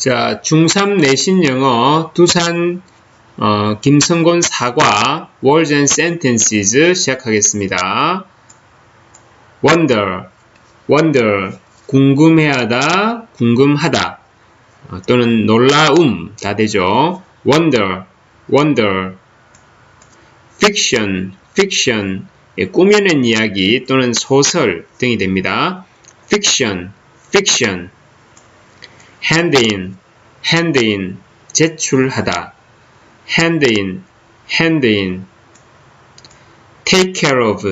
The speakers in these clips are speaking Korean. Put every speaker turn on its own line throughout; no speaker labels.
자, 중3 내신 영어 두산 어, 김성곤 사과 Words and Sentences 시작하겠습니다. Wonder, wonder, 궁금해하다, 궁금하다 어, 또는 놀라움 다 되죠. Wonder, wonder. Fiction, fiction, 예, 꾸며낸 이야기 또는 소설 등이 됩니다. Fiction, fiction. Hand in, 제출하다. hand in. take care of,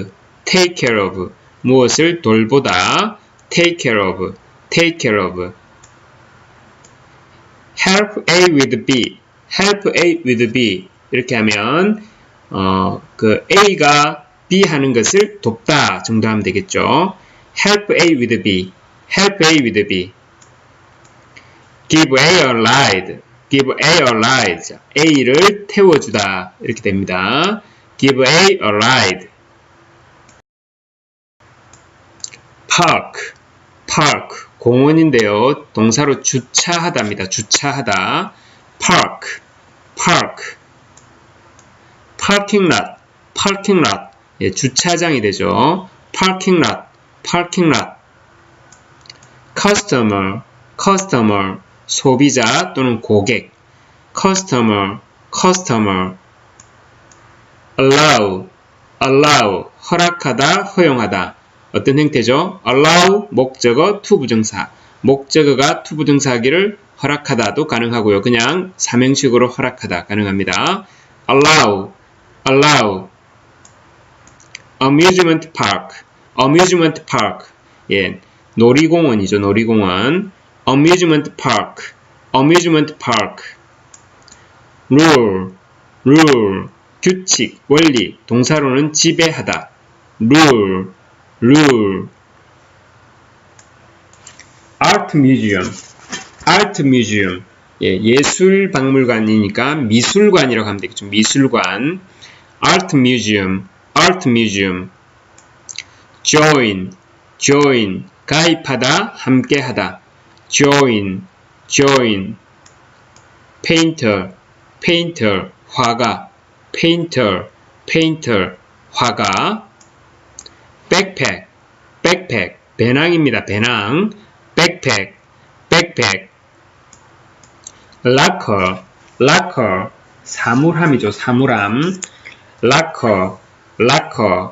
take care of, 무엇을 돌보다. take care of, take care of. help A with B, help A with B. 이렇게 하면, 어, 그 A가 B 하는 것을 돕다 정도 하면 되겠죠. help A with B, help A with B. give A a ride, give A a ride. A를 태워주다. 이렇게 됩니다. give A a ride. park, park. 공원인데요. 동사로 주차하다입니다. 주차하다. park, park. parking lot, parking lot. 예, 주차장이 되죠. parking lot, parking lot. customer, customer. 소비자 또는 고객 customer, customer allow, allow 허락하다, 허용하다 어떤 형태죠? allow 목적어 투부정사 목적어가 투부정사기를 허락하다도 가능하고요. 그냥 삼행식으로 허락하다 가능합니다. allow, allow amusement park, amusement park 예, 놀이공원이죠. 놀이공원 amusement park, amusement park. rule, rule, 규칙, 원리, 동사로는 지배하다. rule, rule. art museum, art museum. 예, 예술 박물관이니까 미술관이라고 하면 되겠죠. 미술관. art museum, art museum. join, join, 가입하다, 함께하다. Join, join. painter, painter, 화가. painter, painter, 화가. backpack, backpack, 배낭입니다. 배낭. backpack, backpack. locker, locker, 사물함이죠. 사물함. locker, locker.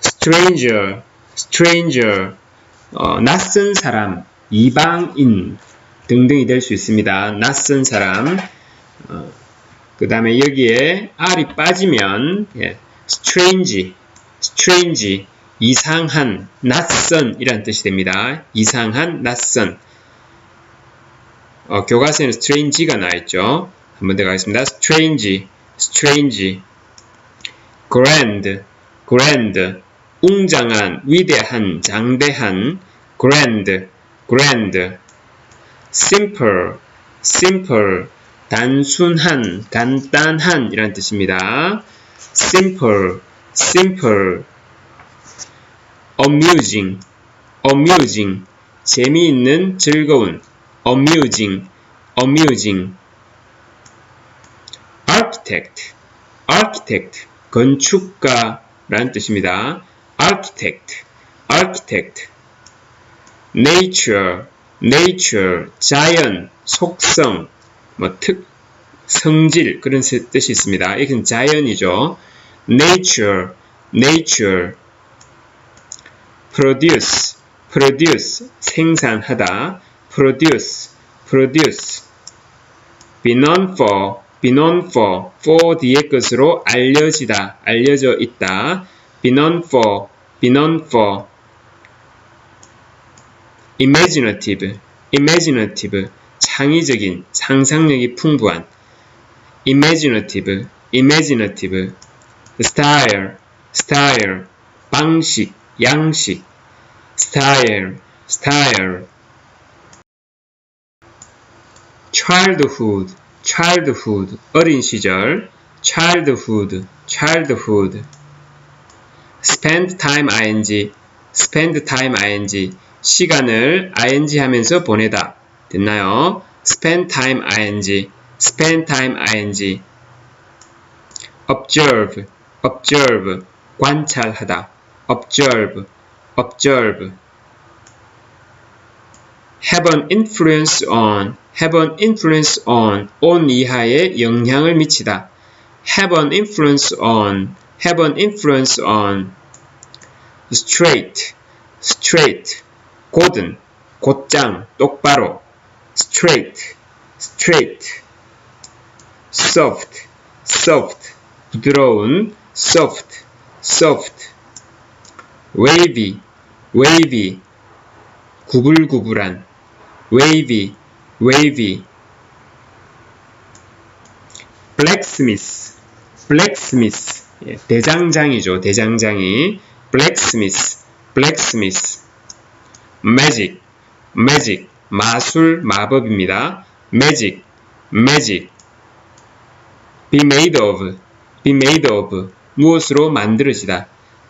stranger, stranger, 어, 낯선 사람, 이방인 등등이 될 수 있습니다. 낯선 사람. 어, 그 다음에 여기에 R이 빠지면 예, strange, strange, 이상한, 낯선 이란 뜻이 됩니다. 이상한, 낯선. 어, 교과서에는 strange가 나있죠. 한번 더 가겠습니다. strange, strange, grand, grand, 웅장한, 위대한, 장대한, grand, grand, simple, simple, 단순한, 간단한 이란 뜻입니다. simple, simple, amusing, amusing, 재미있는, 즐거운, amusing, amusing, architect, architect, 건축가 라는 뜻입니다. Architect, architect. nature, nature, 자연, 속성, 뭐 특, 성질 그런 뜻이 있습니다. 이건 자연이죠. nature, nature. produce, produce, 생산하다. produce, produce. be known for, be known for, for 뒤의 것으로 알려지다, 알려져 있다. be known for, be known for. imaginative, imaginative, 창의적인, 상상력이 풍부한. imaginative, imaginative. style, style, 방식, 양식. style, style. childhood, childhood, 어린 시절. childhood, childhood. Spend time ing, spend time ing, 시간을 ing 하면서 보내다. 됐나요? spend time ing, spend time ing. observe, observe, 관찰하다. observe, observe. have an influence on, have an influence on, on 이하에 영향을 미치다. have an influence on, have an influence on. straight, straight, 곧은, 곧장, 똑바로. straight, straight. soft, soft, 부드러운, soft, soft. wavy, wavy, 구불구불한, wavy, wavy. blacksmith, blacksmith. 예, 대장장이죠, 대장장이. blacksmith, blacksmith. magic, magic. 마술, 마법입니다. magic, magic. be made of, be made of. 무엇으로 만들어지다.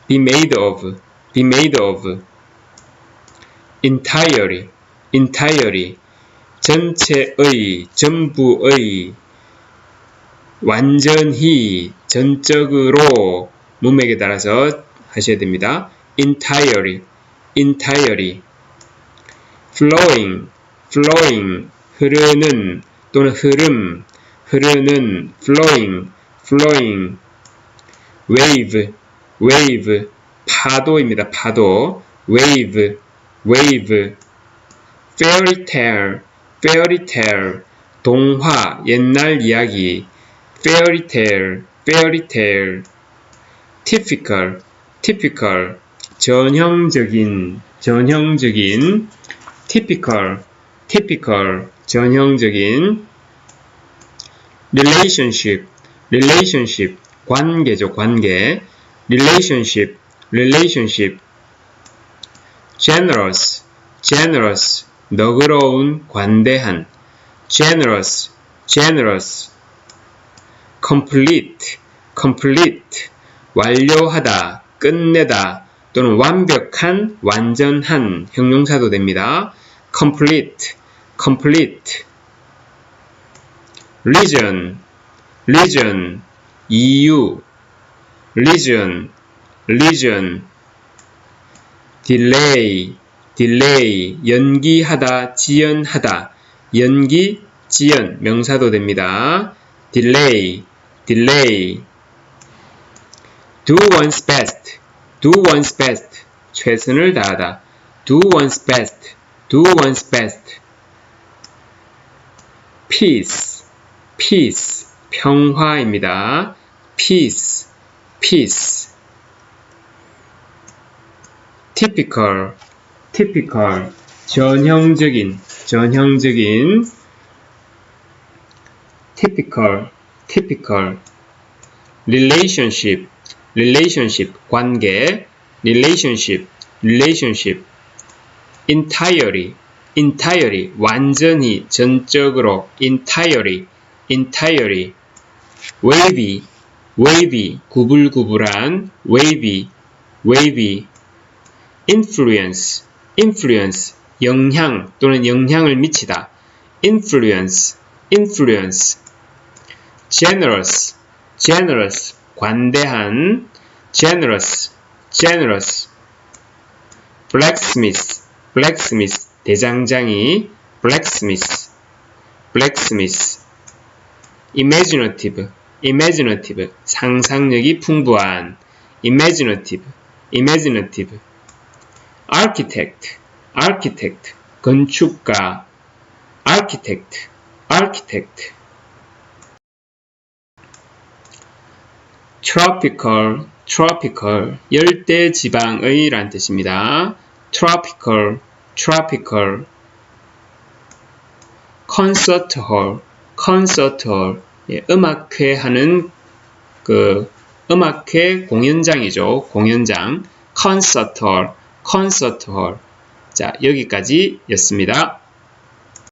be made of, be made of. entirely, entirely. 전체의, 전부의. 완전히, 전적으로 문맥에 따라서 하셔야 됩니다. entirely, entirely. flowing, flowing, 흐르는 또는 흐름, 흐르는 flowing, flowing. wave, wave, 파도입니다. 파도. wave, wave. fairy tale, fairy tale. 동화, 옛날 이야기. Fairy tale, fairy tale. typical, typical. 전형적인, 전형적인. typical, typical. 전형적인. relationship, relationship. 관계죠, 관계. relationship, relationship. generous, generous. 너그러운, 관대한. generous, generous. Complete, complete. 완료하다, 끝내다 또는 완벽한, 완전한 형용사도 됩니다. complete, complete. region, region. 이유, region, region. delay, delay. 연기하다, 지연하다. 연기, 지연, 명사도 됩니다. delay, delay. do one's best, do one's best. 최선을 다하다. do one's best, do one's best. peace, peace. 평화입니다. peace, peace. typical, typical. 전형적인, 전형적인. typical, typical. relationship, relationship, 관계, relationship, relationship. entirely, entirely, 완전히, 전적으로, entirely, entirely. wavy, wavy, 구불구불한, wavy, wavy. influence, influence, 영향 또는 영향을 미치다. influence, influence. Generous, generous, 관대한, generous, generous. blacksmith, blacksmith, 대장장이, blacksmith, blacksmith. imaginative, imaginative, 상상력이 풍부한, imaginative, imaginative. architect, architect, 건축가, architect, architect. Tropical, tropical, 열대 지방의 란 뜻입니다. tropical, tropical. concert hall, concert hall, 예, 음악회 하는 그 음악회 공연장이죠. 공연장. concert hall, concert hall. 자, 여기까지였습니다.